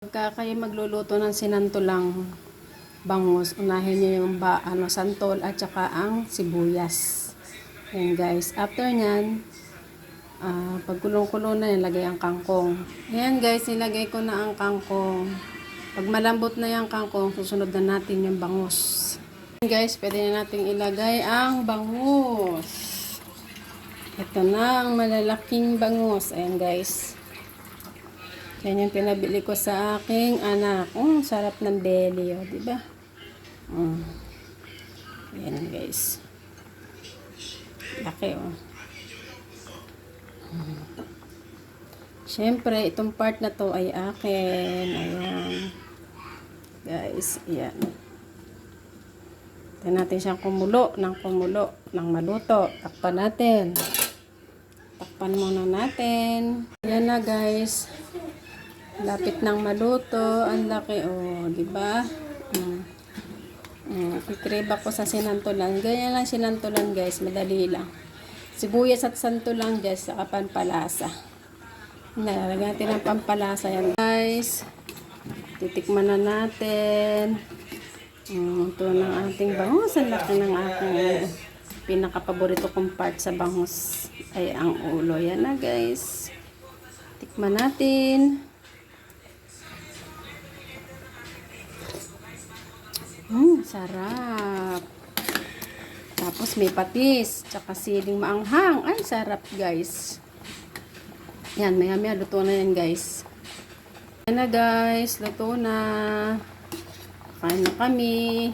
Pagka kayo magluluto ng sinantulang bangus, unahin nyo yung ba, ano, santol at saka ang sibuyas. Ayan guys. After nyan, ah pag kulong-kulo na yan, lagay ang kangkong. Ayan guys, nilagay ko na ang kangkong. Pag malambot na yung kangkong, susunod na natin yung bangus. Ayan guys, pwede na natin ilagay ang bangus. Ito na ang malalaking bangus. Ayan guys. Yan yung pinabili ko sa aking anak. Mm, sarap ng deli, oh, di ba? Mm. Yan, guys. Laki, oh. Mm. Siyempre, itong part na to ay akin. Ayan. Guys, ayan. Tignan natin siyang kumulo ng kumulo ng maluto. Takpan natin. Takpan muna natin. Ayan na, guys. Lapit ng maluto. Ang laki, oh, di ba? Mm. Mm, kikrib ako sa sinantulan. Ganyan lang sinantulan, guys. Madali lang. Sibuyas at santulan, guys, sa pampalasa. Nalagyan natin ng pampalasa yan, guys. Titikman na natin. Mm, ito ng ating bangus. Ang laki ng aking pinakapaborito kong part sa bangus ay ang ulo. Yan na, guys. Tikman natin. Sarap. Tapos may patis, tsaka siling maanghang. Ay, sarap guys. Yan, maya maya luto na yan guys. Yan na guys, luto na. Kain na kami.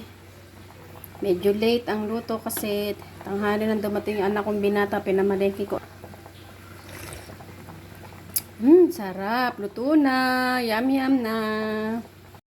Medyo late ang luto kasi tanghali nang dumating yung anak kong binata, pinamalengke ko. Hmm, sarap. Luto na. Yum, yum na.